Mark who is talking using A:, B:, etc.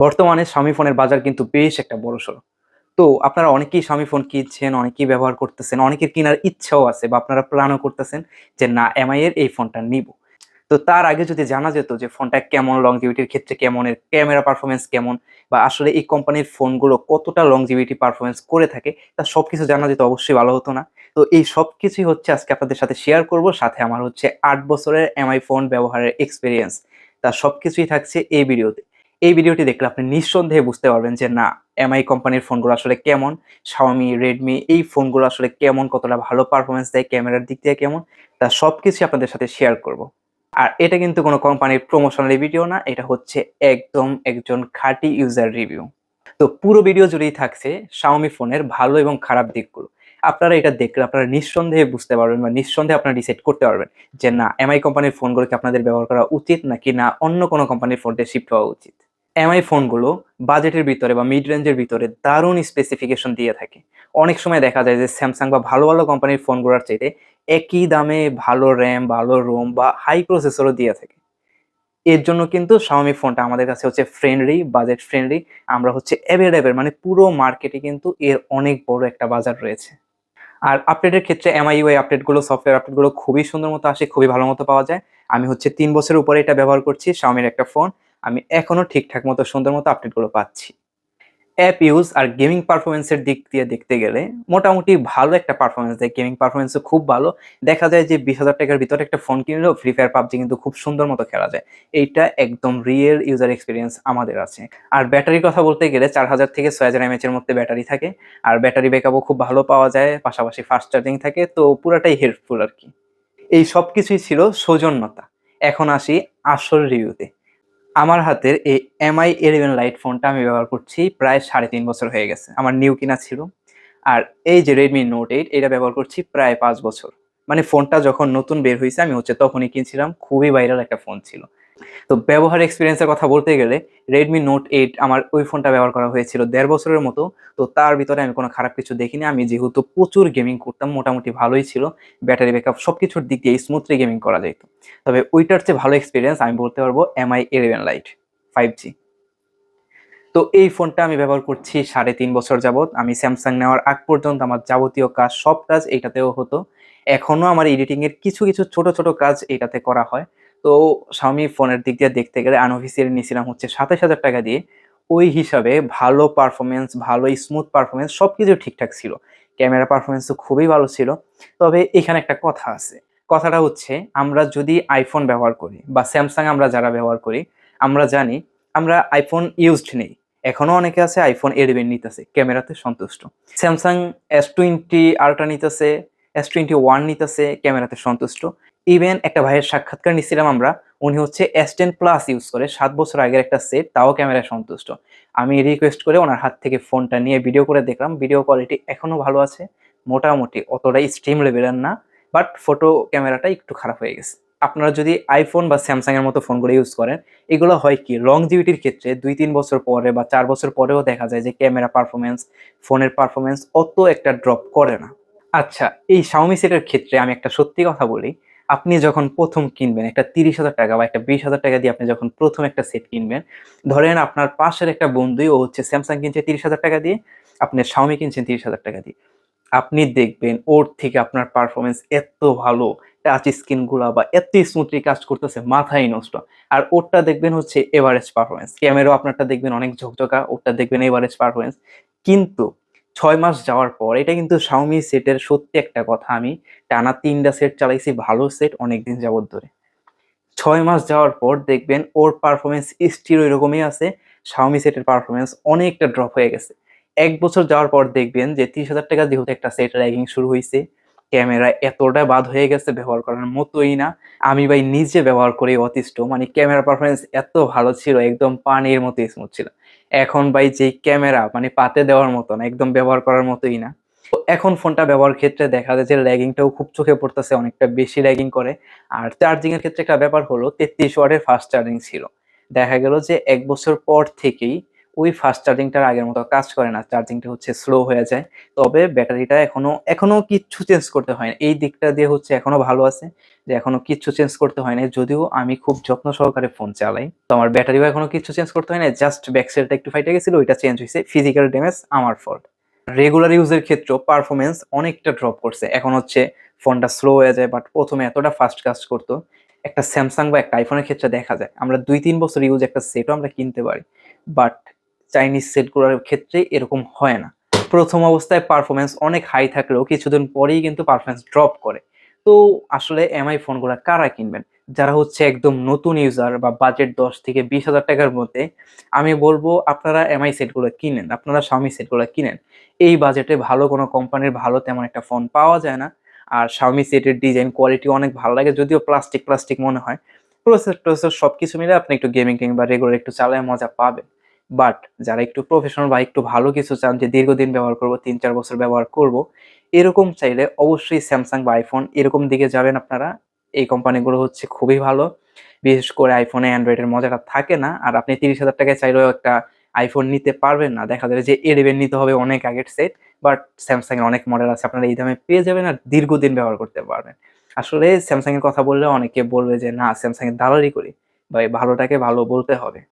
A: বর্তমানে স্বামী ফোনের বাজার কিন্তু বেশ একটা বড় বড়সড় তো আপনারা অনেকেই স্বামী ফোন কিনছেন, অনেকেই ব্যবহার করতেছেন, অনেকের কেনার ইচ্ছাও আছে বা আপনারা প্ল্যানও করতেছেন যে না এমআই এর এই ফোনটা নিব। তো তার আগে যদি জানা যেত যে ফোনটা কেমন লংজিভিটির ক্ষেত্রে কেমন, এর ক্যামেরা পারফরমেন্স কেমন বা আসলে এই কোম্পানির ফোনগুলো কতটা লংজিভিটি পারফরমেন্স করে থাকে, তা সবকিছু জানা যেত অবশ্যই ভালো হতো না। তো এই সব কিছুই হচ্ছে আজকে আপনাদের সাথে শেয়ার করব, সাথে আমার হচ্ছে আট বছরের এমআই ফোন ব্যবহারের এক্সপিরিয়েন্স তা সবকিছুই থাকছে এই ভিডিওতে এই ভিডিওটি দেখলে আপনি নিঃসন্দেহে বুঝতে পারবেন যে না এমআই কোম্পানির ফোনগুলো আসলে কেমন? শাওমি রেডমি এই ফোনগুলো আসলে কেমন? কতটা ভালো পারফরমেন্স দেয়? ক্যামেরার দিক থেকে কেমন? তা সবকিছু আপনাদের সাথে শেয়ার করব। আর এটা কিন্তু কোনো কোম্পানির প্রমোশনাল ভিডিও না, এটা হচ্ছে একদম একজন খাঁটি ইউজার রিভিউ তো পুরো ভিডিও জুড়েই থাকছে শাওমি ফোনের ভালো এবং খারাপ দিকগুলো। আপনারা এটা দেখলে আপনারা নিঃসন্দেহে বুঝতে পারবেন বা নিঃসন্দেহে আপনারা ডিসাইড করতে পারবেন যে না এমআই কোম্পানির ফোনগুলোকে আপনাদের ব্যবহার করা উচিত নাকি না অন্য কোনো কোম্পানির ফোনটা শিফট হওয়া উচিত। এমআই ফোনগুলো বাজেটের ভিতরে বা মিড রেঞ্জের ভিতরে দারুণ স্পেসিফিকেশন দিয়ে থাকে। অনেক সময় দেখা যায় যে স্যামসাং বা ভালো ভালো কোম্পানির ফোনগুলোর চাইতে একই দামে ভালো র্যাম ভালো রোম বা হাই প্রসেসরও দিয়ে থাকে। এর জন্য কিন্তু শাওমি ফোনটা আমাদের কাছে হচ্ছে ফ্রেন্ডলি বাজেট ফ্রেন্ডলি আমরা হচ্ছে অ্যাভেলেবেল মানে পুরো মার্কেটে কিন্তু এর অনেক বড় একটা বাজার রয়েছে। আর আপডেটের ক্ষেত্রে এমআইইউআই আপডেটগুলো সফটওয়্যার আপডেটগুলো খুবই সুন্দর মতো আসে, খুবই ভালো মতো পাওয়া যায়। আমি হচ্ছে তিন বছরের উপরে এটা ব্যবহার করছি শাওমির একটা ফোন আমি এখনও ঠিকঠাক মতো সুন্দর মতো আপডেটগুলো পাচ্ছি। অ্যাপ ইউজ আর গেমিং পারফরমেন্সের দিক দিয়ে দেখতে গেলে, মোটামুটি ভালো একটা পারফরমেন্স দেয়। গেমিং পারফরমেন্সও খুব ভালো। দেখা যায় যে বিশ হাজার টাকার ভিতরে একটা ফোন কিনলেও ফ্রি ফায়ার পাবজি কিন্তু খুব সুন্দর মতো খেলা যায়। এইটা একদম রিয়েল ইউজার এক্সপিরিয়েন্স আমাদের আছে। আর ব্যাটারির কথা বলতে গেলে চার হাজার থেকে ছয় হাজার এমএচের মধ্যে ব্যাটারি থাকে। আর ব্যাটারি ব্যাকআপও খুব ভালো পাওয়া যায়। পাশাপাশি ফাস্ট চার্জিং থাকে। তো পুরাটাই হেল্পফুল আর কি। এই সব কিছুই ছিল সৌজন্যতা। এখন আসি আসল রিভিউতে আমার হাতের এই এমআই ইলেভেন লাইট ফোনটা আমি ব্যবহার করছি প্রায় সাড়ে তিন বছর হয়ে গেছে। আমার নিউ কিনা ছিল। আর এই যে রেডমি নোট এইট এটা ব্যবহার করছি প্রায় পাঁচ বছর। মানে ফোনটা যখন নতুন বের হয়েছে আমি হচ্ছে তখনই কিনছিলাম। খুবই ভাইরাল একটা ফোন ছিল। তো ব্যবহার এক্সপিরিয়েন্সের কথা বলতে গেলে রেডমি নোট এইট আমার ওই ফোনটা ব্যবহার করা হয়েছিল দেড় বছরের মতো। তো তার ভিতরে আমি কোনো খারাপ কিছু দেখিনি। আমি যেহেতু প্রচুর গেমিং করতাম, মোটামুটি ভালোই ছিল। ব্যাটারি ব্যাকআপ সব কিছুর দিক দিয়ে স্মুথলি গেমিং করা যেত। তবে ওইটার চেয়ে ভালো এক্সপিরিয়েন্স আমি বলতে পারব MI eleven Lite five G তো এই ফোনটা আমি ব্যবহার করছি সাড়ে তিন বছর যাবৎ। আমি স্যামসাং নেওয়ার আগ পর্যন্ত আমার যাবতীয় কাজ, সব কাজ এইটাতেও হতো। এখনও আমার এডিটিংয়ের কিছু কিছু ছোট ছোট কাজ এটাতে করা হয়। তো স্বামী ফোনের দিক দিয়ে দেখতে গেলে আনঅফিসিয়াল নিয়েছিলাম হচ্ছে সাতাশ হাজার টাকা দিয়ে। ওই হিসাবে ভালো পারফরমেন্স ভালো স্মুথ পারফরমেন্স সব কিছু ঠিকঠাক ছিল। ক্যামেরা পারফরমেন্সও খুবই ভালো ছিল। তবে এখানে একটা কথা আছে। কথাটা হচ্ছে, আমরা যদি আইফোন ব্যবহার করি বা স্যামসাং আমরা যারা ব্যবহার করি, আমরা জানি আমরা আইফোন ইউজড নেই। এখনও অনেকে আছে আইফোন ইলেভেন নিতেছে, ক্যামেরাতে সন্তুষ্ট। স্যামসাং এস টোয়েন্টি আলট্রা নিতেছে এস টোয়েন্টি ওয়ান নিতেছে, ক্যামেরাতে সন্তুষ্ট। ইভেন একটা ভাইয়ের সাক্ষাৎকার নিছিলাম আমরা, উনি হচ্ছে এস টেন প্লাস ইউজ করে, সাত বছর আগের একটা সেট তাও ক্যামেরায় সন্তুষ্ট। আমি রিকোয়েস্ট করে ওনার হাত থেকে ফোনটা নিয়ে ভিডিও করে দেখলাম ভিডিও কোয়ালিটি এখনও ভালো আছে, মোটামুটি অতটাই স্ট্রিম লেভেলের না বাট ফটো ক্যামেরাটা একটু খারাপ হয়ে গেছে। আপনারা যদি আইফোন বা স্যামসাংয়ের মতো ফোনগুলো ইউজ করেন, এগুলো হয় কি লং লংজিভিটির ক্ষেত্রে দুই তিন বছর পরে বা চার বছর পরেও দেখা যায় যে ক্যামেরা পারফরমেন্স ফোনের পারফরমেন্স অত একটা ড্রপ করে না। আচ্ছা এই শাওমি সেটের ক্ষেত্রে আমি একটা সত্যি কথা বলি আপনি যখন প্রথম কিনবেন, একটা তিরিশ হাজার টাকা বা একটা বিশ হাজার টাকা দিয়ে আপনি যখন প্রথম একটা সেট কিনবেন, ধরেন আপনার পাশের একটা বন্ধুই, ও হচ্ছে স্যামসাং কিনছে তিরিশ হাজার টাকা দিয়ে আপনি শাওমি কিনছেন তিরিশ হাজার টাকা দিয়ে। আপনি দেখবেন ওর থেকে আপনার পারফরমেন্স এত ভালো টাচ স্ক্রিনগুলো বা এত স্মুথলি কাজ করতেছে, মাথায় নষ্ট। আর ওরটা দেখবেন হচ্ছে এভারেজ পারফরমেন্স ক্যামেরাও আপনারটা দেখবেন অনেক ঝকঝকা, ওরটা দেখবেন এভারেজ পারফরমেন্স কিন্তু ছয় মাস যাওয়ার পর, এটা কিন্তু শাওমি সেটের সত্যি একটা কথা। আমি টানা তিনটা সেট চালাইছি, ভালো সেট অনেকদিন যাবত ধরে। ছয় মাস যাওয়ার পর দেখবেন ওর পারফরমেন্স স্টিল ওইরকমই আছে। শাওমি সেটের পারফরমেন্স অনেকটা ড্রপ হয়ে গেছে। এক বছর যাওয়ার পর দেখবেন যে তিরিশ হাজার টাকা যেহেতু একটা সেট র্যাগিং শুরু হয়েছে ক্যামেরা এতটা বাদ হয়ে গেছে ব্যবহার করার মতোই না। আমি ভাই নিজে ব্যবহার করে অতিষ্ঠ। মানে ক্যামেরা পারফরমেন্স এত ভালো ছিল, একদম পানির মতো স্মুথ ছিল। এখন ভাই যে ক্যামেরা মানে পাতে দেওয়ার মতো না একদম ব্যবহার করার মতোই না। তো এখন ফোনটা ব্যবহার ক্ষেত্রে দেখা যায় যে ল্যাগিংটাও খুব চোখে পড়তেছে, অনেকটা বেশি ল্যাগিং করে। আর চার্জিং এর ক্ষেত্রে একটা ব্যাপার হলো, তেত্রিশ ওয়াটের ফাস্ট চার্জিং ছিল। দেখা গেল যে এক বছর পর থেকেই ওই ফাস্ট চার্জিংটার আগের মতো কাজ করে না। চার্জিংটা হচ্ছে স্লো হয়ে যায়। তবে ব্যাটারিটা এখনও, এখনও কিচ্ছু চেঞ্জ করতে হয় না। এই দিকটা দিয়ে হচ্ছে এখনও ভালো আছে যে এখনও কিচ্ছু চেঞ্জ করতে হয় নাই। যদিও আমি খুব যত্ন সহকারে ফোন চালাই। তো আমার ব্যাটারিও এখনও কিচ্ছু চেঞ্জ করতে হয় না জাস্ট ব্যাক সেলটা একটু ফাইটে গেছিল ওইটা চেঞ্জ হয়েছে ফিজিক্যাল ড্যামেজ আমার ফল্ট। রেগুলার ইউজের ক্ষেত্রেও পারফরমেন্স অনেকটা ড্রপ করছে। এখন হচ্ছে ফোনটা স্লো হয়ে যায় বাট প্রথমে এতটা ফাস্ট কাজ করতো একটা স্যামসাং বা একটা আইফোনের ক্ষেত্রে দেখা যায়। আমরা ২-৩ বছর ইউজ একটা সেটও আমরা কিনতে পারি। বাট চাইনিজ সেটগুলোর ক্ষেত্রে এরকম হয় না। প্রথম অবস্থায় পারফরমেন্স অনেক হাই থাকলেও কিছুদিন পরেই কিন্তু পারফরমেন্স ড্রপ করে। তো আসলে এমআই ফোনগুলা কারা কিনবেন? যারা হচ্ছে একদম নতুন ইউজার বা বাজেট ১০ থেকে ২০,০০০ টাকার মধ্যে আমি বলব আপনারা এমআই সেটগুলো কিনেন। আপনারা Xiaomi সেটগুলো কিনেন। এই বাজেটে ভালো কোনো কোম্পানির ভালো তেমন একটা ফোন পাওয়া যায় না। আর Xiaomi সেটের ডিজাইন কোয়ালিটি অনেক ভালো লাগে। যদিও প্লাস্টিক, প্লাস্টিক মনে হয়। প্রসেসর-টসেসর সবকিছু মিলে আপনি একটু গেমিং বা রেগুলার একটু চালায় মজা পাবেন। বাট যারা একটু প্রফেশনাল বা একটু ভালো কিছু চান যে দীর্ঘদিন ব্যবহার করব, ৩-৪ বছর ব্যবহার করব, এরকম চাইলে অবশ্যই স্যামসাং বা আইফোন এরকম দিকে যাবেন আপনারা। এই কোম্পানিগুলো হচ্ছে খুবই ভালো। বিশেষ করে Android এর মজাটা থাকে না। আর আপনি ৩০,০০০ টাকায় চাইলেও একটা আইফোন নিতে পারবেন না। দেখা যাবে যে A11 নিতে হবে অনেক আগের সেট। বাট এর অনেক মডেল আছে আপনারা এই দামে পেয়ে যাবেন আর দীর্ঘদিন ব্যবহার করতে পারবেন। আসলে Samsung এর কথা বললে অনেকে বলবে যে না এর দালালি করি। ভাই ভালোটাকে ভালো বলতে হবে।